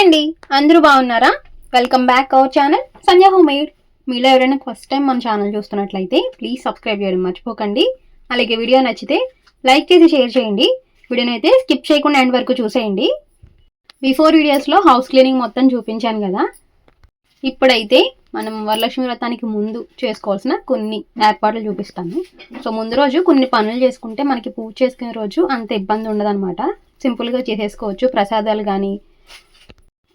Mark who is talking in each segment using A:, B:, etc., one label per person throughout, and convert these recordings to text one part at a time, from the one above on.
A: Hi అండి అందరూ బాగున్నారా? Welcome back our channel Sanjay home made మీలో ఎవరైనా ఫస్ట్ టైం మన ఛానల్ చూస్తున్నట్లయితే ప్లీజ్ సబ్స్క్రైబ్ చేయడం మర్చిపోకండి. అలాగే వీడియో నచ్చితే లైక్ చేసి షేర్ చేయండి. వీడియోని అయితే స్కిప్ చేయకుండా ఎండ్ వరకు చూసేయండి. బిఫోర్ వీడియోస్లో హౌస్ క్లీనింగ్ మొత్తం చూపించాను కదా. ఇప్పుడైతే మనం వరలక్ష్మి వ్రతానికి ముందు చేసుకోవాల్సిన కొన్ని ఏర్పాట్లు చూపిస్తాను. సో ముందు రోజు కొన్ని పనులు చేసుకుంటే మనకి పూజ చేసుకునే రోజు అంత ఇబ్బంది ఉండదన్నమాట. సింపుల్గా చేసేసుకోవచ్చు. ప్రసాదాలు కానీ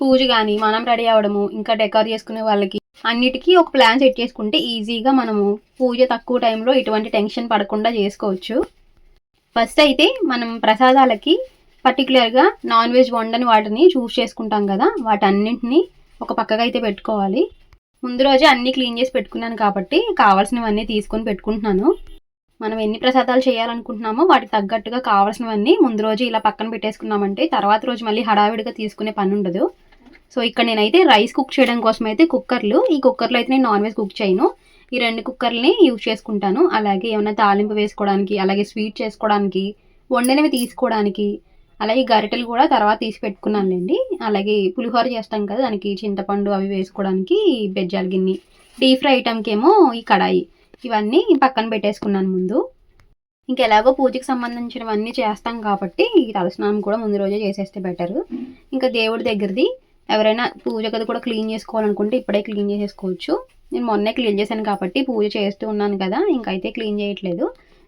A: పూజ కానీ మనం రెడీ అవ్వడము ఇంకా డెకర్ చేసుకునే వాళ్ళకి అన్నిటికీ ఒక ప్లాన్ సెట్ చేసుకుంటే ఈజీగా మనము పూజ తక్కువ టైంలో ఎటువంటి టెన్షన్ పడకుండా చేసుకోవచ్చు. ఫస్ట్ అయితే మనం ప్రసాదాలకి పర్టికులర్గా నాన్ వెజ్ వండని వాటిని చూస్ చేసుకుంటాం కదా వాటన్నింటినీ ఒక పక్కగా అయితే పెట్టుకోవాలి. ముందు రోజే అన్నీ క్లీన్ చేసి పెట్టుకున్నాను కాబట్టి కావాల్సినవన్నీ తీసుకొని పెట్టుకుంటున్నాను. మనం ఎన్ని ప్రసాదాలు చేయాలనుకుంటున్నామో వాటికి తగ్గట్టుగా కావాల్సినవన్నీ ముందు రోజు ఇలా పక్కన పెట్టేసుకున్నామంటే తర్వాత రోజు మళ్ళీ హడావిడిగా తీసుకునే పని ఉండదు. సో ఇక్కడ నేనైతే రైస్ కుక్ చేయడం కోసం అయితే కుక్కర్లు. ఈ కుక్కర్లో అయితే నేను నాన్ వెజ్ కుక్ చేయను. ఈ రెండు కుక్కర్ని యూజ్ చేసుకుంటాను. అలాగే ఏమైనా తాలింపు వేసుకోవడానికి అలాగే స్వీట్ చేసుకోవడానికి వండినవి తీసుకోవడానికి అలాగే గరిటెలు కూడా తర్వాత తీసి పెట్టుకున్నానులేండి. అలాగే పులిహోర చేస్తాం కదా దానికి చింతపండు అవి వేసుకోవడానికి బెజ్జాల గిన్నె డీప్ ఫ్రై ఐటమ్కి ఏమో ఈ కడాయి. ఇవన్నీ పక్కన పెట్టేసుకున్నాను ముందు. ఇంకెలాగో పూజకి సంబంధించినవన్నీ చేస్తాం కాబట్టి ఈ తలస్నానం కూడా ముందు రోజే చేసేస్తే బెటర్. ఇంకా దేవుడి దగ్గరది ఎవరైనా పూజ గది కూడా క్లీన్ చేసుకోవాలనుకుంటే ఇప్పుడే క్లీన్ చేసేసుకోవచ్చు. నేను మొన్నే క్లీన్ చేశాను కాబట్టి పూజ చేస్తూ ఉన్నాను కదా ఇంకైతే క్లీన్ చేయట్లేదు.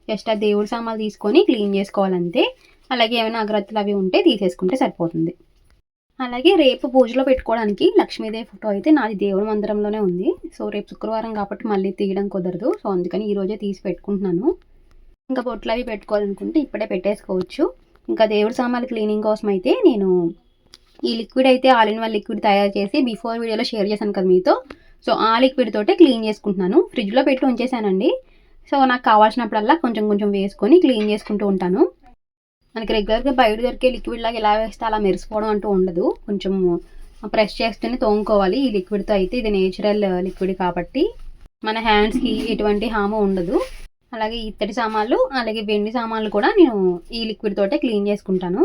A: జస్ట్ ఆ దేవుడి సామాన్లు తీసుకొని క్లీన్ చేసుకోవాలంతే. అలాగే ఏమైనా అగరత్తులు అవి ఉంటే తీసేసుకుంటే సరిపోతుంది. అలాగే రేపు పూజలో పెట్టుకోవడానికి లక్ష్మీదేవి ఫోటో అయితే నాది దేవుడి మందిరంలోనే ఉంది. సో రేపు శుక్రవారం కాబట్టి మళ్ళీ తీయడం కుదరదు. సో అందుకని ఈరోజే తీసి పెట్టుకుంటున్నాను. ఇంకా బొట్లు అవి పెట్టుకోవాలనుకుంటే ఇప్పుడే పెట్టేసుకోవచ్చు. ఇంకా దేవుడి సామాన్లు క్లీనింగ్ కోసం అయితే నేను ఈ లిక్విడ్ అయితే ఆల్ ఇన్ వన్ లిక్విడ్ తయారు చేసి బిఫోర్ వీడియోలో షేర్ చేశాను కదా మీతో. సో ఆ లిక్విడ్ తోటే క్లీన్ చేసుకుంటున్నాను. ఫ్రిడ్జ్లో పెట్టి ఉంచేసానండి సో నాకు కావాల్సినప్పుడల్లా కొంచెం కొంచెం వేసుకొని క్లీన్ చేసుకుంటూ ఉంటాను. మనకి రెగ్యులర్గా బయట దొరికే లిక్విడ్ లాగా ఎలా వేస్తే అలా మెరిసిపోవడం అంటూ ఉండదు. కొంచెం ప్రెస్ చేస్తూనే తోముకోవాలి. ఈ లిక్విడ్తో అయితే ఇది నేచురల్ లిక్విడ్ కాబట్టి మన హ్యాండ్స్కి ఎటువంటి హామో ఉండదు. అలాగే ఇత్తడి సామాన్లు అలాగే వెండి సామాన్లు కూడా నేను ఈ లిక్విడ్ తోటే క్లీన్ చేసుకుంటాను.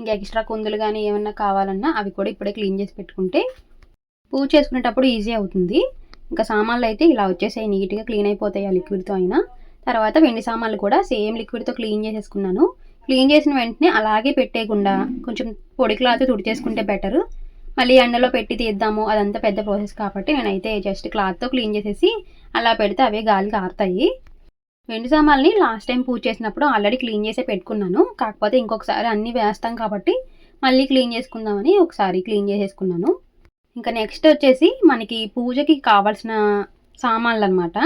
A: ఇంకా ఎక్స్ట్రా కుందులు కానీ ఏమన్నా కావాలన్నా అవి కూడా ఇప్పుడే క్లీన్ చేసి పెట్టుకుంటే పూజ చేసుకునేటప్పుడు ఈజీ అవుతుంది. ఇంకా సామాన్లు అయితే ఇలా వచ్చేసాయి నీట్గా క్లీన్ అయిపోతాయి ఆ లిక్విడ్తో అయినా. తర్వాత వెండి సామాన్లు కూడా సేమ్ లిక్విడ్తో క్లీన్ చేసేసుకున్నాను. క్లీన్ చేసిన వెంటనే అలాగే పెట్టేయకుండా కొంచెం పొడి క్లాత్ తుడిచేసుకుంటే బెటర్. మళ్ళీ ఎండలో పెట్టి తీద్దాము అదంతా పెద్ద ప్రాసెస్ కాబట్టి నేనైతే జస్ట్ క్లాత్తో క్లీన్ చేసేసి అలా పెడితే అవే గాలికి ఆరుతాయి. వెండి సామాన్ని లాస్ట్ టైం పూజ చేసినప్పుడు ఆల్రెడీ క్లీన్ చేసే పెట్టుకున్నాను. కాకపోతే ఇంకొకసారి అన్నీ వేస్తాం కాబట్టి మళ్ళీ క్లీన్ చేసుకుందామని ఒకసారి క్లీన్ చేసేసుకున్నాను. ఇంకా నెక్స్ట్ వచ్చేసి మనకి పూజకి కావాల్సిన సామాన్లు అనమాట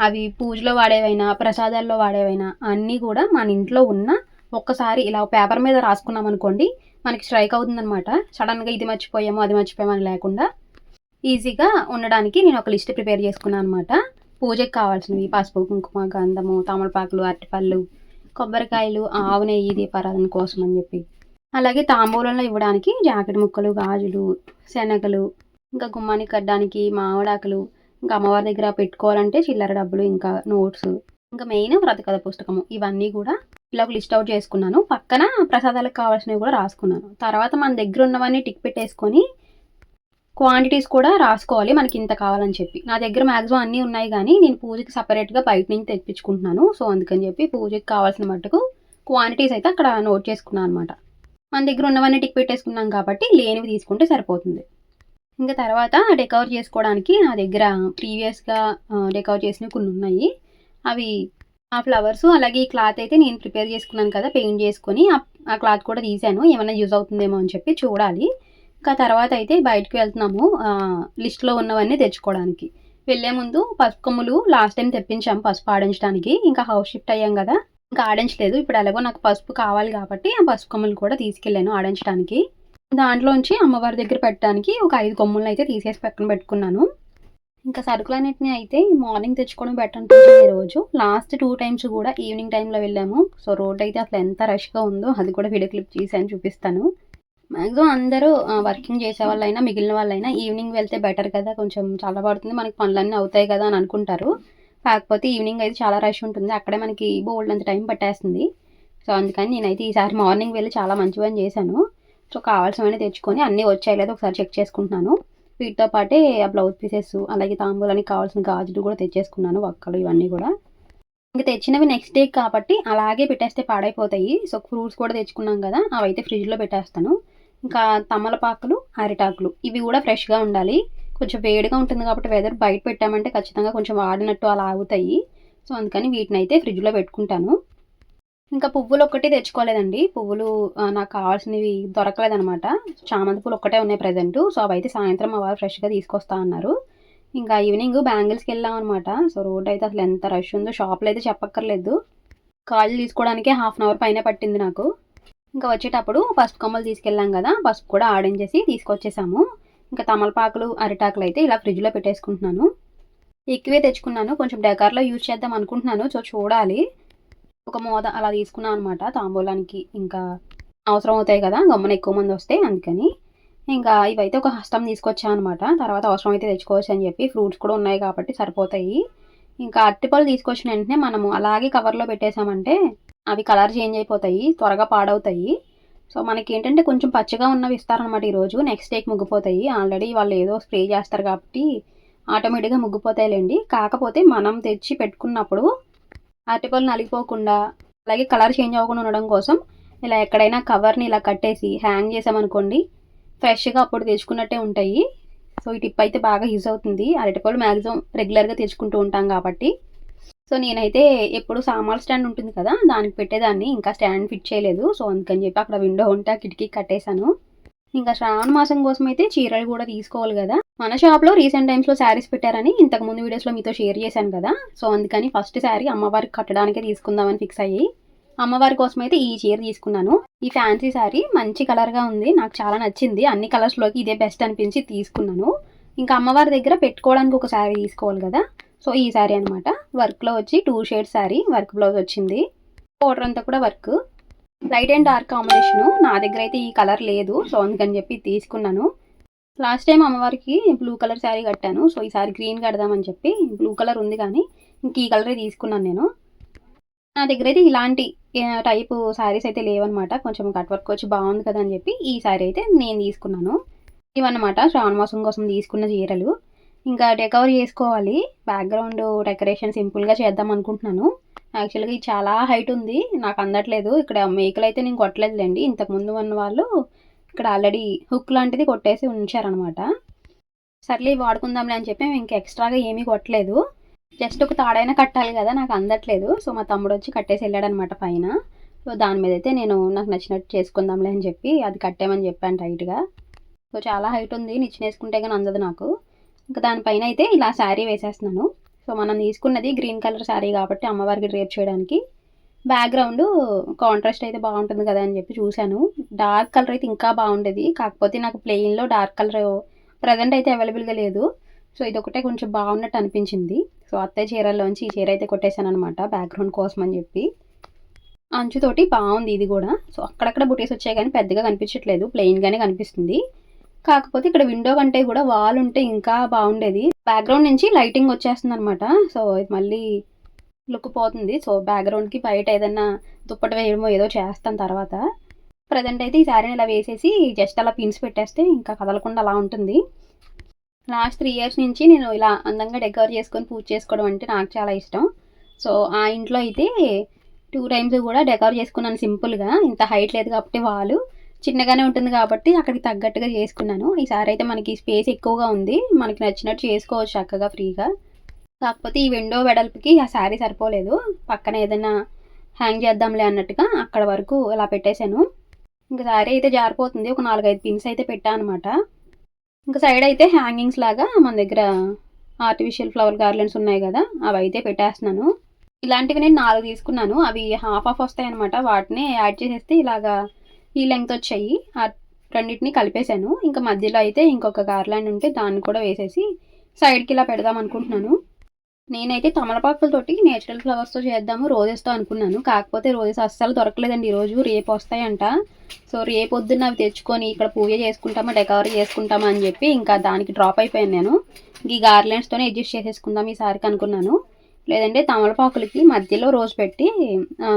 A: అవి పూజలో వాడేవైనా ప్రసాదాల్లో వాడేవైనా అన్నీ కూడా మన ఇంట్లో ఉన్న ఒక్కసారి ఇలా పేపర్ మీద రాసుకున్నాం అనుకోండి మనకి స్ట్రైక్ అవుతుందనమాట సడన్గా ఇది మర్చిపోయాము అది మర్చిపోయామని లేకుండా ఈజీగా ఉండడానికి నేను ఒక లిస్ట్ ప్రిపేర్ చేసుకున్నాను అనమాట పూజకి కావాల్సినవి పసుపు కుంకుమ గంధము తమలపాకులు అరటిపళ్ళు కొబ్బరికాయలు ఆవు నెయ్యి దీపారాధన కోసం అని చెప్పి. అలాగే తాంబూలంలో ఇవ్వడానికి జాకెట్ ముక్కలు గాజులు శనగలు ఇంకా గుమ్మానికి కట్టడానికి మామిడాకులు ఇంకా అమ్మవారి దగ్గర పెట్టుకోవాలంటే చిల్లర డబ్బులు ఇంకా నోట్స్ ఇంకా మెయిన్ వ్రతకథ పుస్తకము. ఇవన్నీ కూడా ఇలా ఒక లిస్ట్ అవుట్ చేసుకున్నాను. పక్కన ప్రసాదాలకు కావాల్సినవి కూడా రాసుకున్నాను. తర్వాత మన దగ్గర ఉన్నవన్నీ టిక్ పెట్టేసుకొని క్వాంటిటీస్ కూడా రాసుకోవాలి మనకి ఇంత కావాలని చెప్పి. నా దగ్గర మ్యాక్సిమం అన్నీ ఉన్నాయి కానీ నేను పూజకి సపరేట్గా బయట నుంచి తెప్పించుకుంటున్నాను. సో అందుకని చెప్పి పూజకి కావాల్సిన మట్టుకు క్వాంటిటీస్ అయితే అక్కడ నోట్ చేసుకున్నాను అనమాట మన దగ్గర ఉన్నవన్నీ టిక్ పెట్టేసుకున్నాం కాబట్టి లేనివి తీసుకుంటే సరిపోతుంది. ఇంకా తర్వాత డెకవర్ చేసుకోవడానికి నా దగ్గర ప్రీవియస్గా డెకవర్ చేసినవి కొన్ని ఉన్నాయి. అవి ఆ ఫ్లవర్స్ అలాగే ఈ క్లాత్ అయితే నేను ప్రిపేర్ చేసుకున్నాను కదా పెయింట్ చేసుకొని ఆ క్లాత్ కూడా తీసాను. ఏమైనా యూజ్ అవుతుందేమో అని చెప్పి చూడాలి. ఇంకా తర్వాత అయితే బయటకు వెళ్తున్నాము లిస్ట్లో ఉన్నవన్నీ తెచ్చుకోవడానికి. వెళ్ళే ముందు పసుపు కొమ్ములు లాస్ట్ టైం తెప్పించాము పసుపు ఆడించడానికి. ఇంకా హౌస్ షిఫ్ట్ అయ్యాం కదా. ఇంకా ఆడించలేదు. ఇప్పుడు ఎలాగో నాకు పసుపు కావాలి కాబట్టి ఆ పసుపు కొమ్ములు కూడా తీసుకెళ్ళాను ఆడించడానికి. దాంట్లోంచి అమ్మవారి దగ్గర పెట్టడానికి ఒక ఐదు కొమ్ములను అయితే తీసేసి పక్కన పెట్టుకున్నాను. ఇంకా సరుకులన్నింటినీ అయితే మార్నింగ్ తెచ్చుకోవడం బెటర్ ఈరోజు లాస్ట్ టూ టైమ్స్ కూడా ఈవినింగ్ టైంలో వెళ్ళాము. సో రోడ్ అయితే అసలు ఎంత రష్గా ఉందో అది కూడా వీడియో క్లిప్ తీసాను చూపిస్తాను. మ్యాక్సిమం అందరూ వర్కింగ్ చేసే వాళ్ళైనా మిగిలిన వాళ్ళైనా ఈవినింగ్ వెళ్తే బెటర్ కదా. కొంచెం చాలా పడుతుంది. మనకి పనులన్నీ అవుతాయి కదా అని అనుకుంటారు. కాకపోతే ఈవినింగ్ అయితే చాలా రష్ ఉంటుంది. అక్కడే మనకి బోల్డ్ అంత టైం పట్టేస్తుంది. సో అందుకని నేనైతే ఈసారి మార్నింగ్ వెళ్ళి చాలా మంచి పని చేశాను. సో కావాల్సినవన్నీ తెచ్చుకొని అన్నీ వచ్చాయి లేదా ఒకసారి చెక్ చేసుకుంటున్నాను. వీటితో పాటే ఆ బ్లౌజ్ పీసెస్ అలాగే తాంబూలానికి కావాల్సిన గాజులు కూడా తెచ్చేసుకున్నాను వక్కలు ఇవన్నీ కూడా. ఇంకా తెచ్చినవి నెక్స్ట్ డే కాబట్టి అలాగే పెట్టేస్తే పాడైపోతాయి. సో ఫ్రూట్స్ కూడా తెచ్చుకున్నాం కదా అవి అయితే ఫ్రిడ్జ్లో పెట్టేస్తాను. ఇంకా తమలపాకులు అరిటాకులు ఇవి కూడా ఫ్రెష్గా ఉండాలి. కొంచెం వేడిగా ఉంటుంది కాబట్టి వెదర్ బయట పెట్టామంటే ఖచ్చితంగా కొంచెం వాడినట్టు అలా ఆగుతాయి. సో అందుకని వీటిని అయితే ఫ్రిడ్జ్లో పెట్టుకుంటాను. ఇంకా పువ్వులు ఒక్కటి తెచ్చుకోలేదండి. పువ్వులు నాకు కావాల్సినవి దొరకలేదనమాట చామంతి పూలు ఒక్కటే ఉన్నాయి ప్రజెంట్ సో అవి అయితే సాయంత్రం అవి ఫ్రెష్గా తీసుకొస్తా అన్నారు. ఇంకా ఈవినింగ్ బ్యాంగిల్స్కి వెళ్ళాం అనమాట సో రోడ్ అయితే అసలు ఎంత రష్ ఉందో షాప్లో అయితే చెప్పక్కర్లేదు. కాళ్ళు తీసుకోవడానికి హాఫ్ అన్ అవర్ పైన పట్టింది నాకు. ఇంకా వచ్చేటప్పుడు పసుపు కొమ్మలు తీసుకెళ్ళాం కదా పసుపు కూడా ఆడించేసి తీసుకొచ్చేసాము. ఇంకా తమలపాకులు అరిటాకులు అయితే ఇలా ఫ్రిడ్జ్లో పెట్టేసుకుంటున్నాను. ఎక్కువే తెచ్చుకున్నాను కొంచెం డెకార్లో యూజ్ చేద్దాం అనుకుంటున్నాను సో చూడాలి. ఒక మోద అలా తీసుకున్నాను అనమాట తాంబూలానికి ఇంకా అవసరం అవుతాయి కదా గమ్మన ఎక్కువ మంది వస్తే అందుకని. ఇంకా ఇవైతే ఒక హస్తం తీసుకొచ్చాను అనమాట తర్వాత అవసరం అయితే తెచ్చుకోవచ్చు అని చెప్పి ఫ్రూట్స్ కూడా ఉన్నాయి కాబట్టి సరిపోతాయి. ఇంకా అరటిపళ్ళు తీసుకొచ్చిన వెంటనే మనము అలాగే కవర్లో పెట్టేసామంటే అవి కలర్ చేంజ్ అయిపోతాయి త్వరగా పాడవుతాయి. సో మనకి ఏంటంటే కొంచెం పచ్చగా ఉన్నవి ఇస్తారనమాట ఈరోజు నెక్స్ట్ డేకి ముగ్గిపోతాయి. ఆల్రెడీ వాళ్ళు ఏదో స్ప్రే చేస్తారు కాబట్టి ఆటోమేటిక్గా ముగ్గిపోతాయిలేండి. కాకపోతే మనం తెచ్చి పెట్టుకున్నప్పుడు అరటిపళ్ళు నలిగిపోకుండా అలాగే కలర్ చేంజ్ అవ్వకుండా ఉండడం కోసం ఇలా ఎక్కడైనా కవర్ని ఇలా కట్టేసి హ్యాంగ్ చేసామనుకోండి ఫ్రెష్గా అప్పుడు తెచ్చుకున్నట్టే ఉంటాయి. సో ఈ టిప్ అయితే బాగా యూజ్ అవుతుంది. అరటిపళ్ళు మ్యాక్సిమం రెగ్యులర్గా తెచ్చుకుంటూ ఉంటాం కాబట్టి. సో నేనైతే ఎప్పుడు సామాన్ స్టాండ్ ఉంటుంది కదా దానికి పెట్టేదాన్ని. ఇంకా స్టాండ్ ఫిట్ చేయలేదు. సో అందుకని చెప్పి అక్కడ విండో ఉంటే కిటికీ కట్టేశాను. ఇంకా శ్రావణ మాసం కోసం అయితే చీరలు కూడా తీసుకోవాలి కదా. మన షాప్లో రీసెంట్ టైమ్స్లో శారీస్ పెట్టారని ఇంతకు ముందు వీడియోస్లో మీతో షేర్ చేశాను కదా. సో అందుకని ఫస్ట్ శారీ అమ్మవారికి కట్టడానికే తీసుకుందామని ఫిక్స్ అయ్యి అమ్మవారి కోసం అయితే ఈ చీర తీసుకున్నాను. ఈ ఫ్యాన్సీ శారీ మంచి కలర్గా ఉంది. నాకు చాలా నచ్చింది. అన్ని కలర్స్లోకి ఇదే బెస్ట్ అనిపించి తీసుకున్నాను. ఇంకా అమ్మవారి దగ్గర పెట్టుకోవడానికి ఒక శారీ తీసుకోవాలి కదా. సో ఈ శారీ అనమాట వర్క్లో వచ్చి two shade sari work blouse వచ్చింది. బోర్డర్ అంతా కూడా work. Light and dark combination. నా దగ్గర అయితే ఈ కలర్ లేదు సో అందుకని చెప్పి తీసుకున్నాను. లాస్ట్ టైం అమ్మవారికి బ్లూ కలర్ శారీ కట్టాను. సో ఈసారి గ్రీన్ కడదామని చెప్పి బ్లూ కలర్ ఉంది కానీ ఇంక ఈ కలరే తీసుకున్నాను నేను. నా దగ్గర అయితే ఇలాంటి టైపు శారీస్ అయితే లేవన్నమాట. కొంచెం కట్ వర్క్ వచ్చి బాగుంది కదా అని చెప్పి ఈ శారీ అయితే నేను తీసుకున్నాను. ఇవన్నమాట శ్రావణ మాసం కోసం తీసుకున్న చీరలు. ఇంకా డెకవర్ చేసుకోవాలి. బ్యాక్గ్రౌండ్ డెకరేషన్ సింపుల్గా చేద్దాం అనుకుంటున్నాను. యాక్చువల్గా ఇది చాలా హైట్ ఉంది. నాకు అందట్లేదు. ఇక్కడ మేకలు అయితే నేను కొట్టలేదులేండి. ఇంతకుముందు ఉన్న వాళ్ళు ఇక్కడ ఆల్రెడీ హుక్ లాంటిది కొట్టేసి ఉంచారనమాట సర్లే వాడుకుందాంలే అని చెప్పి మేము ఇంకా ఎక్స్ట్రాగా ఏమీ కొట్టలేదు. జస్ట్ ఒక తాడైనా కట్టాలి కదా నాకు అందట్లేదు. సో మా తమ్ముడు వచ్చి కట్టేసి వెళ్ళాడనమాట పైన. సో దాని మీద అయితే నేను నాకు నచ్చినట్టు చేసుకుందాంలే అని చెప్పి అది కట్టేమని చెప్పాను టైట్గా. సో చాలా హైట్ ఉంది. నిచ్చిన వేసుకుంటే కానీ అందదు నాకు. ఇంకా దానిపైన అయితే ఇలా శారీ వేసేస్తున్నాను. సో మనం తీసుకున్నది గ్రీన్ కలర్ శారీ కాబట్టి అమ్మవారికి డ్రేప్ చేయడానికి. బ్యాక్గ్రౌండ్ కాంట్రాస్ట్ అయితే బాగుంటుంది కదా అని చెప్పి చూశాను. డార్క్ కలర్ అయితే ఇంకా బాగుండేది. కాకపోతే నాకు ప్లెయిన్లో డార్క్ కలర్ ప్రజెంట్ అయితే అవైలబుల్గా లేదు. సో ఇది ఒకటే కొంచెం బాగున్నట్టు అనిపించింది. సో అత్తయ్య చీరల్లోంచి ఈ చీర అయితే కొట్టేశాను అనమాట బ్యాక్గ్రౌండ్ కోసం అని చెప్పి. అంచుతోటి బాగుంది ఇది కూడా. సో అక్కడక్కడ బుటీస్ వచ్చాయి కానీ పెద్దగా కనిపించట్లేదు. ప్లెయిన్గానే కనిపిస్తుంది. కాకపోతే ఇక్కడ విండో కంటే కూడా వాల్ ఉంటే ఇంకా బాగుండేది. బ్యాక్గ్రౌండ్ నుంచి లైటింగ్ వచ్చేస్తుంది అనమాట సో ఇది మళ్ళీ లుక్ పోతుంది. సో బ్యాక్గ్రౌండ్కి బయట ఏదైనా దుప్పటి వేయడమో ఏదో చేస్తాను తర్వాత. ప్రజెంట్ అయితే ఈ శారీని ఇలా వేసేసి జస్ట్ అలా పిన్స్ పెట్టేస్తే ఇంకా కదలకుండా అలా ఉంటుంది. లాస్ట్ త్రీ ఇయర్స్ నుంచి నేను ఇలా అందంగా డెకవర్ చేసుకొని పూజ చేసుకోవడం అంటే నాకు చాలా ఇష్టం. సో ఆ ఇంట్లో అయితే టూ టైమ్స్ కూడా డెకవర్ చేసుకున్నాను సింపుల్గా ఇంత హైట్ లేదు కాబట్టి వాళ్ళు చిన్నగానే ఉంటుంది కాబట్టి అక్కడికి తగ్గట్టుగా చేసుకున్నాను. ఈసారి అయితే మనకి స్పేస్ ఎక్కువగా ఉంది. మనకి నచ్చినట్టు చేసుకోవచ్చు చక్కగా ఫ్రీగా. కాకపోతే ఈ విండో వెడల్పుకి ఆ శారీ సరిపోలేదు. పక్కన ఏదైనా హ్యాంగ్ చేద్దాంలే అన్నట్టుగా అక్కడ వరకు ఇలా పెట్టేశాను. ఇంకా శారీ అయితే జారిపోతుంది. ఒక నాలుగైదు పిన్స్ అయితే పెట్టాను అనమాట ఇంకా సైడ్ అయితే హ్యాంగింగ్స్ లాగా మన దగ్గర ఆర్టిఫిషియల్ ఫ్లవర్ గార్లెన్స్ ఉన్నాయి కదా అవి అయితే పెట్టేస్తున్నాను. ఇలాంటివి నేను నాలుగు తీసుకున్నాను. అవి హాఫ్ ఆఫ్ వస్తాయి అనమాట వాటిని యాడ్ చేసేస్తే ఇలాగా ఈ లెంగ్త్ వచ్చాయి. ఆ రెండింటిని కలిపేశాను. ఇంకా మధ్యలో అయితే ఇంకొక గార్లాండ్ ఉంటే దాన్ని కూడా వేసేసి సైడ్కి ఇలా పెడదాం అనుకుంటున్నాను. నేనైతే తమలపాకులతోటి నేచురల్ ఫ్లవర్స్తో చేద్దాము రోజెస్తో అనుకున్నాను. కాకపోతే రోజెస్ అస్సలు దొరకలేదండి. ఈరోజు రేపు వస్తాయంట. సో రేపు పొద్దున్న అవి తెచ్చుకొని ఇక్కడ పూజ చేసుకుంటామా డెకవరీ చేసుకుంటామా అని చెప్పి ఇంకా దానికి డ్రాప్ అయిపోయాను నేను. ఈ గార్లెండ్స్తోనే అడ్జస్ట్ చేసేసుకుందాం ఈసారికి అనుకున్నాను. లేదంటే తమలపాకులకి మధ్యలో రోజు పెట్టి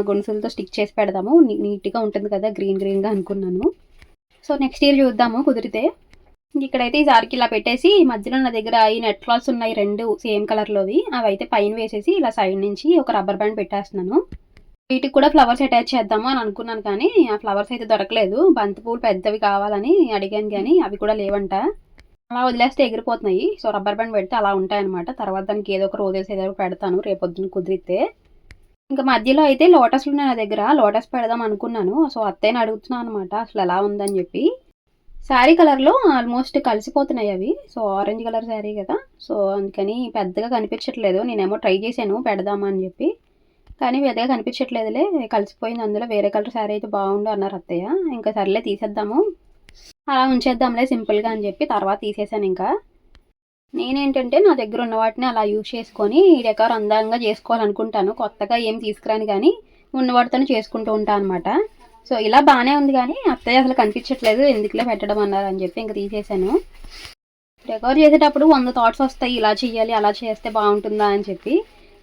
A: గొనుసులతో స్టిక్ చేసి పెడదాము. నీట్గా ఉంటుంది కదా గ్రీన్ గ్రీన్గా అనుకున్నాను. సో నెక్స్ట్ ఇయర్ చూద్దాము కుదిరితే. ఇక్కడైతే ఈసారికి ఇలా పెట్టేసి మధ్యలో నా దగ్గర ఈ నెట్ క్లాత్స్ ఉన్నాయి రెండు సేమ్ కలర్లోవి. అవి అయితే పైన వేసేసి ఇలా సైడ్ నుంచి ఒక రబ్బర్ బ్యాండ్ పెట్టేస్తున్నాను. వీటికి కూడా ఫ్లవర్స్ అటాచ్ చేద్దాము అని అనుకున్నాను కానీ ఆ ఫ్లవర్స్ అయితే దొరకలేదు. బంతిపూలు పెద్దవి కావాలని అడిగాను కానీ అవి కూడా లేవంట. అలా వదిలేస్తే ఎగిరిపోతున్నాయి. సో రబ్బర్ బ్యాండ్ పెడితే అలా ఉంటాయి అనమాట తర్వాత దానికి ఏదో ఒక రోజెస్ ఏదో పెడతాను. రేపొద్దున కుదిరితే. ఇంకా మధ్యలో అయితే లోటస్లు ఉన్నాయి నా దగ్గర. లోటస్ పెడదాం అనుకున్నాను. సో అత్తయ్యని అడుగుతున్నాను అనమాట అసలు ఎలా ఉందని చెప్పి. శారీ కలర్లో ఆల్మోస్ట్ కలిసిపోతున్నాయి అవి. సో ఆరెంజ్ కలర్ శారీ కదా. సో అందుకని పెద్దగా కనిపించట్లేదు. నేనేమో ట్రై చేశాను. పెడదామా అని చెప్పి. కానీ పెద్దగా కనిపించట్లేదులే. కలిసిపోయింది అందులో. వేరే కలర్ శారీ అయితే బాగుండు అన్నారు అత్తయ్య. ఇంకా సర్లే తీసేద్దాము. అలా ఉంచేద్దాంలే సింపుల్గా అని చెప్పి తర్వాత తీసేసాను ఇంకా. నేనేంటంటే నా దగ్గర ఉన్న వాటిని అలా యూజ్ చేసుకొని ఈ డెకార్ అందంగా చేసుకోవాలనుకుంటాను. కొత్తగా ఏం తీసుకురాను కానీ ఉన్న వాటితోనే చేసుకుంటూ ఉంటాను అనమాట సో ఇలా బాగానే ఉంది కానీ అత్తయ్య అసలు కనిపించట్లేదు. ఎందుకులే పెట్టడం అన్నారు అని చెప్పి ఇంకా తీసేసాను. డెకార్ చేసేటప్పుడు వంద థాట్స్ వస్తాయి. ఇలా చేయాలి అలా చేస్తే బాగుంటుందా అని చెప్పి.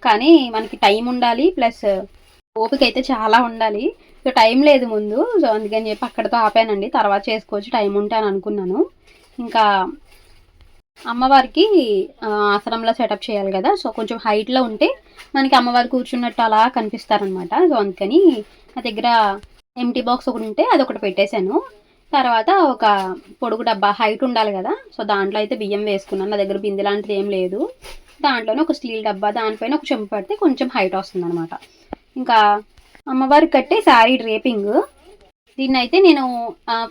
A: కానీ మనకి టైం ఉండాలి. ప్లస్ ఓపిక అయితే చాలా ఉండాలి. సో టైం లేదు ముందు. సో అందుకని చెప్పి అక్కడతో ఆపానండి. తర్వాత చేసుకోవచ్చు. టైం ఉంటే అని అనుకున్నాను. ఇంకా అమ్మవారికి ఆసనంలో సెటప్ చేయాలి కదా. సో కొంచెం హైట్లో ఉంటే మనకి అమ్మవారు కూర్చున్నట్టు అలా కనిపిస్తారనమాట సో అందుకని నా దగ్గర ఎంటీ బాక్స్ ఒకటి ఉంటే అది ఒకటి పెట్టేశాను. తర్వాత ఒక పొడుగు డబ్బా హైట్ ఉండాలి కదా. సో దాంట్లో అయితే బియ్యం వేసుకున్నాను. నా దగ్గర బిందె లాంటిది ఏం లేదు. దాంట్లోనే ఒక స్టీల్ డబ్బా దానిపైన ఒక చెంపు పెడితే కొంచెం హైట్ వస్తుంది అనమాట ఇంకా అమ్మవారికి కట్టే శారీ డ్రేపింగ్. దీన్ని అయితే నేను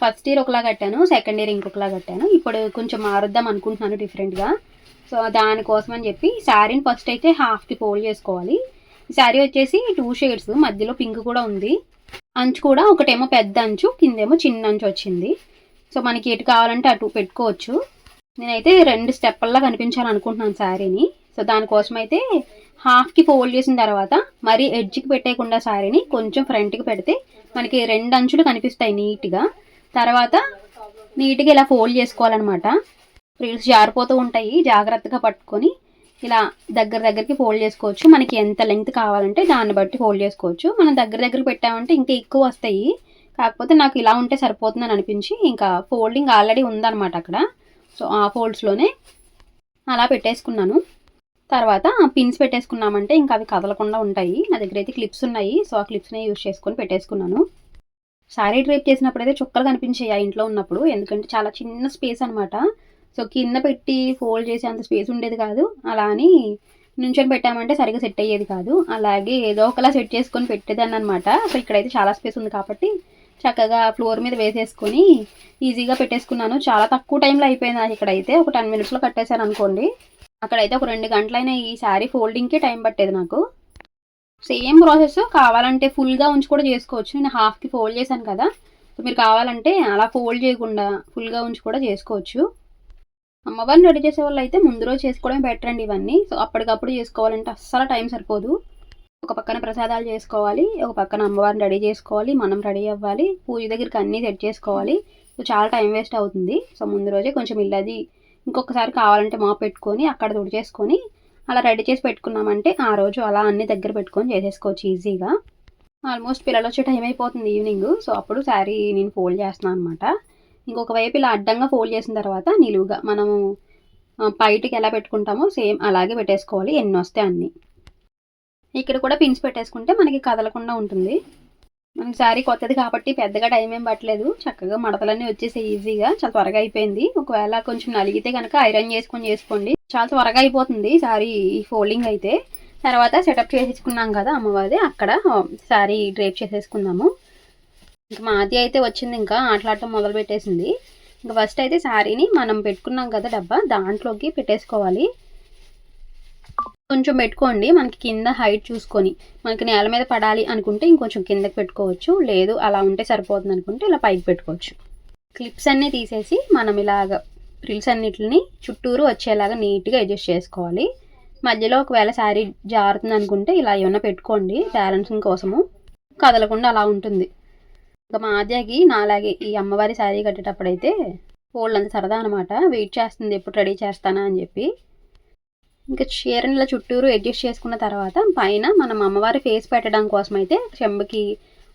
A: ఫస్ట్ ఇయర్ ఒకలా కట్టాను సెకండ్ ఇయర్ ఇంకొకలా కట్టాను. ఇప్పుడు కొంచెం మారుద్దాం అనుకుంటున్నాను డిఫరెంట్గా సో దానికోసం అని చెప్పి శారీని ఫస్ట్ అయితే హాఫ్కి ఫోల్డ్ చేసుకోవాలి. ఈ శారీ వచ్చేసి టూ షేడ్స్ మధ్యలో పింక్ కూడా ఉంది. అంచు కూడా ఒకటేమో పెద్ద అంచు కిందేమో చిన్న అంచు వచ్చింది. సో మనకి ఎటు కావాలంటే అటు పెట్టుకోవచ్చు. నేనైతే రెండు స్టెప్పల్లా కనిపించాలనుకుంటున్నాను శారీని. సో దానికోసం అయితే హాఫ్కి ఫోల్డ్ చేసిన తర్వాత మరి ఎడ్జ్కి పెట్టేయకుండా శారీని కొంచెం ఫ్రంట్కి పెడితే మనకి రెండు అంచులు కనిపిస్తాయి నీట్గా. తర్వాత నీట్గా ఇలా ఫోల్డ్ చేసుకోవాలన్నమాట. ఫ్రిల్స్ జారిపోతూ ఉంటాయి జాగ్రత్తగా పట్టుకొని ఇలా దగ్గర దగ్గరికి ఫోల్డ్ చేసుకోవచ్చు. మనకి ఎంత లెంగ్త్ కావాలంటే దాన్ని బట్టి ఫోల్డ్ చేసుకోవచ్చు. మనం దగ్గర దగ్గర పెట్టామంటే ఇంకా ఎక్కువ వస్తాయి. కాకపోతే నాకు ఇలా ఉంటే సరిపోతుందని అనిపించి ఇంకా ఫోల్డింగ్ ఆల్రెడీ ఉందన్నమాట అక్కడ. సో ఆ ఫోల్డ్స్లోనే అలా పెట్టేసుకున్నాను. తర్వాత పిన్స్ పెట్టేసుకున్నామంటే ఇంకా అవి కదలకుండా ఉంటాయి. నా దగ్గర అయితే క్లిప్స్ ఉన్నాయి. సో ఆ క్లిప్స్నే యూజ్ చేసుకొని పెట్టేసుకున్నాను. శారీ డ్రైప్ చేసినప్పుడు అయితే చుక్కలు కనిపించాయి ఆ ఇంట్లో ఉన్నప్పుడు. ఎందుకంటే చాలా చిన్న స్పేస్ అనమాట సో కింద పెట్టి ఫోల్డ్ చేసే అంత స్పేస్ ఉండేది కాదు. అలా అని నుంచొని పెట్టామంటే సరిగ్గా సెట్ అయ్యేది కాదు. అలాగే ఏదో ఒకలా సెట్ చేసుకొని పెట్టేదాన్ని అనమాట సో ఇక్కడైతే చాలా స్పేస్ ఉంది కాబట్టి చక్కగా ఫ్లోర్ మీద వేసేసుకొని ఈజీగా పెట్టేసుకున్నాను. చాలా తక్కువ టైంలో అయిపోయింది నాకు ఇక్కడైతే. ఒక టెన్ మినిట్స్లో కట్టేశాను అనుకోండి అక్కడైతే ఒక రెండు గంటలైనా ఈ శారీ ఫోల్డింగ్కే టైం పట్టేది నాకు. సేమ్ ప్రాసెస్ కావాలంటే ఫుల్గా ఉంచి కూడా చేసుకోవచ్చు. నేను హాఫ్కి ఫోల్డ్ చేశాను కదా. సో మీరు కావాలంటే అలా ఫోల్డ్ చేయకుండా ఫుల్గా ఉంచి కూడా చేసుకోవచ్చు. అమ్మవారిని రెడీ చేసే వాళ్ళు అయితే ముందు రోజు చేసుకోవడం బెటర్ అండి ఇవన్నీ. సో అప్పటికప్పుడు చేసుకోవాలంటే అస్సలు టైం సరిపోదు. ఒక పక్కన ప్రసాదాలు చేసుకోవాలి ఒక పక్కన అమ్మవారిని రెడీ చేసుకోవాలి మనం రెడీ అవ్వాలి పూజ దగ్గరికి అన్నీ సెట్ చేసుకోవాలి. సో చాలా టైం వేస్ట్ అవుతుంది. సో ముందు రోజే కొంచెం ఇల్లది ఇంకొకసారి కావాలంటే మాప్ పెట్టుకొని అక్కడ తుడిచేసుకొని అలా రెడీ చేసి పెట్టుకున్నామంటే ఆ రోజు అలా అన్ని దగ్గర పెట్టుకొని చేసేసుకోవచ్చు ఈజీగా. ఆల్మోస్ట్ పిల్లలు వచ్చే టైం అయిపోతుంది ఈవినింగ్. సో అప్పుడు శారీ నేను ఫోల్డ్ చేస్తున్నాను అనమాట ఇంకొక వైపు ఇలా అడ్డంగా ఫోల్డ్ చేసిన తర్వాత నిలువుగా మనము బయటికి ఎలా పెట్టుకుంటామో సేమ్ అలాగే పెట్టేసుకోవాలి. ఎన్ని వస్తే అన్నీ. ఇక్కడ కూడా పిన్స్ పెట్టేసుకుంటే మనకి కదలకుండా ఉంటుంది. మనకి శారీ కొత్తది కాబట్టి పెద్దగా టైం ఏం పట్టలేదు. చక్కగా మడతలన్నీ వచ్చేసి ఈజీగా. చాలా త్వరగా అయిపోయింది. ఒకవేళ కొంచెం నలిగితే కనుక ఐరన్ చేసుకొని చేసుకోండి. చాలా త్వరగా అయిపోతుంది శారీ ఫోల్డింగ్ అయితే. తర్వాత సెటప్ చేసేసుకున్నాం కదా అమ్మవారిది. అక్కడ శారీ డ్రేప్ చేసేసుకున్నాము ఇంకా మాది అయితే వచ్చింది. ఇంకా ఆటలాడటం మొదలు పెట్టేసింది. ఇంకా ఫస్ట్ అయితే శారీని మనం పెట్టుకున్నాం కదా డబ్బా. దాంట్లోకి పెట్టేసుకోవాలి. కొంచెం పెట్టుకోండి. మనకి కింద హైట్ చూసుకొని మనకి నేల మీద పడాలి అనుకుంటే ఇంకొంచెం కిందకి పెట్టుకోవచ్చు. లేదు అలా ఉంటే సరిపోతుంది అనుకుంటే ఇలా పైకి పెట్టుకోవచ్చు. క్లిప్స్ అన్నీ తీసేసి మనం ఇలాగ ఫ్రిల్స్ అన్నిటిని చుట్టూరు వచ్చేలాగా నీట్గా అడ్జస్ట్ చేసుకోవాలి. మధ్యలో ఒకవేళ శారీ జారుతుంది అనుకుంటే ఇలా ఏమైనా పెట్టుకోండి బ్యాలెన్సింగ్ కోసము. కదలకుండా అలా ఉంటుంది. ఇంకా మా ఆద్యకి నాలాగే ఈ అమ్మవారి శారీ కట్టేటప్పుడైతే ఫోల్డ్ సరదా అనమాట వెయిట్ చేస్తుంది ఎప్పుడు రెడీ చేస్తానా అని చెప్పి. ఇంకా చీరని ఇలా చుట్టూరు అడ్జస్ట్ చేసుకున్న తర్వాత పైన మనం అమ్మవారి ఫేస్ పెట్టడం కోసం అయితే చెంబకి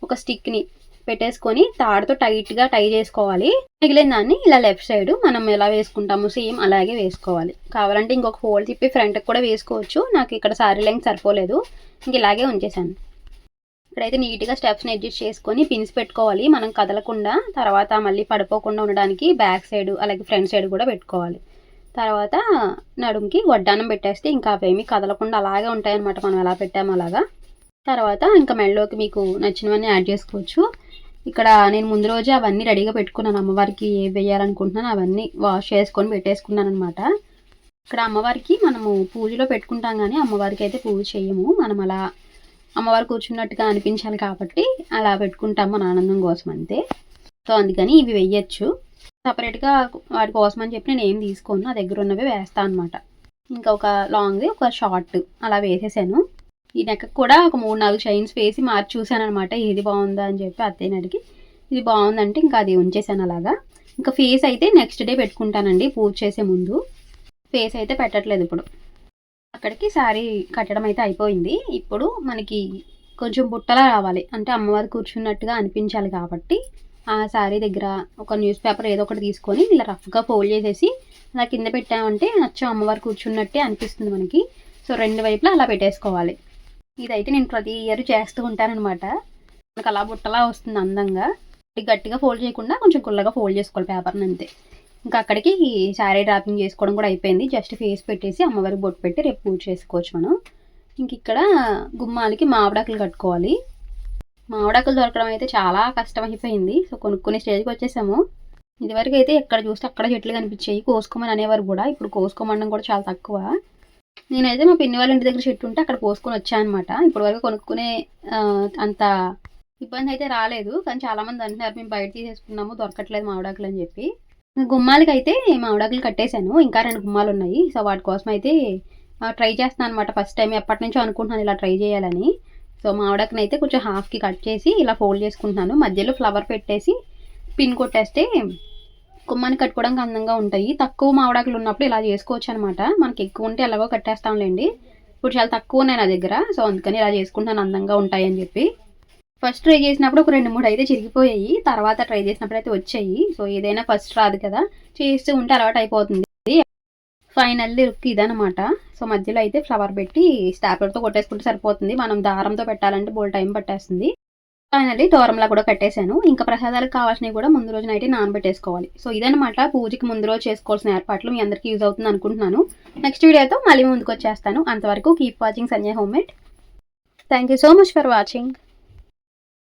A: ఒక స్టిక్ని పెట్టేసుకొని తాడుతో టైట్గా టై చేసుకోవాలి. మిగిలిన దాన్ని ఇలా లెఫ్ట్ సైడ్ మనం ఎలా వేసుకుంటాము సేమ్ అలాగే వేసుకోవాలి. కావాలంటే ఇంకొక ఫోల్డ్ తిప్పి ఫ్రంట్కి కూడా వేసుకోవచ్చు. నాకు ఇక్కడ సారీ లెంగ్ సరిపోలేదు. ఇంక ఇలాగే ఉంచేసాను. ఇక్కడైతే నీట్గా స్టెప్స్ని అడ్జస్ట్ చేసుకొని పిన్స్ పెట్టుకోవాలి. మనం కదలకుండా తర్వాత మళ్ళీ పడిపోకుండా ఉండడానికి బ్యాక్ సైడ్ అలాగే ఫ్రంట్ సైడ్ కూడా పెట్టుకోవాలి. తర్వాత నడుముకి వడ్డానం పెట్టేస్తే ఇంకా అవేమి కదలకుండా అలాగే ఉంటాయన్నమాట. మనం ఎలా పెట్టామో అలాగా. తర్వాత ఇంకా మెడలోకి మీకు నచ్చినవన్నీ యాడ్ చేసుకోవచ్చు. ఇక్కడ నేను ముందు రోజే అవన్నీ రెడీగా పెట్టుకున్నాను. అమ్మవారికి ఏ వేయాలనుకుంటున్నాను అవన్నీ వాష్ చేసుకొని పెట్టేసుకున్నాను అనమాట ఇక్కడ అమ్మవారికి మనము పూజలో పెట్టుకుంటాం కానీ అమ్మవారికి అయితే పూజ చేయము మనం అలా అమ్మవారు కూర్చున్నట్టుగా అనిపించాలి కాబట్టి అలా పెట్టుకుంటాం మన ఆనందం కోసం అంతే. సో అందుకని ఇవి వెయ్యొచ్చు సపరేట్గా వాటి కోసం అని చెప్పి నేను ఏం తీసుకోను. నా దగ్గర ఉన్నవి వేస్తాను అనమాట ఇంకా ఒక లాంగ్ ఒక షార్ట్ అలా వేసేసాను. ఈ నెక్ కూడా ఒక మూడు నాలుగు చైన్స్ వేసి మార్చి చూశాను అనమాట ఏది బాగుందా అని చెప్పి అత్తయ్యని అడిగి ఇది బాగుందంటే ఇంకా అది ఉంచేసాను అలాగా. ఇంకా ఫేస్ అయితే నెక్స్ట్ డే పెట్టుకుంటానండి పూజ చేసే ముందు. ఫేస్ అయితే పెట్టట్లేదు ఇప్పుడు. అక్కడికి శారీ కట్టడం అయితే అయిపోయింది. ఇప్పుడు మనకి కొంచెం బుట్టలా రావాలి. అంటే అమ్మవారు కూర్చున్నట్టుగా అనిపించాలి కాబట్టి ఆ శారీ దగ్గర ఒక న్యూస్ పేపర్ ఏదో ఒకటి తీసుకొని ఇలా రఫ్గా ఫోల్డ్ చేసేసి అలా కింద పెట్టామంటే నచ్చం అమ్మవారు కూర్చున్నట్టే అనిపిస్తుంది మనకి. సో రెండు వైపులా అలా పెట్టేసుకోవాలి. ఇదైతే నేను ప్రతి ఇయర్ చేస్తూ ఉంటానన్నమాట. మనకు అలా బుట్టలా వస్తుంది అందంగా. గట్టిగా ఫోల్డ్ చేయకుండా కొంచెం కుల్లగా ఫోల్డ్ చేసుకోవాలి పేపర్ని అంతే. ఇంకా అక్కడికి శారీ డ్రాపింగ్ చేసుకోవడం కూడా అయిపోయింది. జస్ట్ ఫేస్ పెట్టేసి అమ్మవారికి బొట్టు పెట్టి రేపు పూజ చేసుకోవచ్చు మనం. ఇంక ఇక్కడ గుమ్మాలకి మామిడాకులు కట్టుకోవాలి. మామిడాకులు దొరకడం అయితే చాలా కష్టం అయిపోయింది సో కొనుక్కునే స్టేజ్కి వచ్చేసాము. ఇదివరకు అయితే ఎక్కడ చూస్తే అక్కడ చెట్లు కనిపించాయి కోసుకోమని అనేవారు కూడా. ఇప్పుడు కోసుకోమనడం కూడా చాలా తక్కువ. నేనైతే మా పిన్ని వాళ్ళ ఇంటి దగ్గర చెట్టు ఉంటే అక్కడ కోసుకొని వచ్చానమాట ఇప్పటి వరకు కొనుక్కునే అంత ఇబ్బంది అయితే రాలేదు. కానీ చాలామంది అంటున్నారు మేము బయట తీసేసుకున్నాము దొరకట్లేదు మామిడాకులు అని చెప్పి. గుమ్మాలకి అయితే మామిడాకులు కట్టేశాను. ఇంకా రెండు గుమ్మాలు ఉన్నాయి సో వాటి కోసం అయితే ట్రై చేస్తాను అనమాట ఫస్ట్ టైం ఎప్పటి నుంచో అనుకుంటున్నాను ఇలా ట్రై చేయాలని. సో మామిడాకుని అయితే కొంచెం హాఫ్కి కట్ చేసి ఇలా ఫోల్డ్ చేసుకుంటున్నాను. మధ్యలో ఫ్లవర్ పెట్టేసి పిన్ కొట్టేస్తే కొమ్మని కట్టుకోవడానికి అందంగా ఉంటాయి. తక్కువ మామిడాకులు ఉన్నప్పుడు ఇలా చేసుకోవచ్చు అనమాట మనకి ఎక్కువ ఉంటే ఎలాగో కట్టేస్తాంలేండి. ఇప్పుడు చాలా తక్కువ ఉన్నాయి నా దగ్గర సో అందుకని ఇలా చేసుకుంటాను అందంగా ఉంటాయి అని చెప్పి. ఫస్ట్ ట్రై చేసినప్పుడు ఒక రెండు మూడు అయితే చిరిగిపోయాయి. తర్వాత ట్రై చేసినప్పుడు అయితే వచ్చాయి. సో ఏదైనా ఫస్ట్ రాదు కదా. చేస్తూ ఉంటే అలవాటు అయిపోతుంది. ఫైనల్ లుక్ ఇదనమాట సో మధ్యలో అయితే ఫ్లవర్ పెట్టి స్టాప్లర్తో కొట్టేసుకుంటే సరిపోతుంది. మనం దారంతో పెట్టాలంటే బోల్ టైం పట్టేస్తుంది. ఫైనల్లీ తోరంలా కూడా కట్టేశాను. ఇంకా ప్రసాదాలకు కావాల్సినవి కూడా ముందు రోజున అయితే నానబెట్టేసుకోవాలి. సో ఇదనమాట పూజకి ముందు రోజు చేసుకోవాల్సిన ఏర్పాట్లు మీ అందరికీ యూజ్ అవుతుంది అనుకుంటున్నాను. నెక్స్ట్ వీడియోతో మళ్ళీ ముందుకు వచ్చేస్తాను అంతవరకు keep watching Sanjay home made. Thank you so much for watching.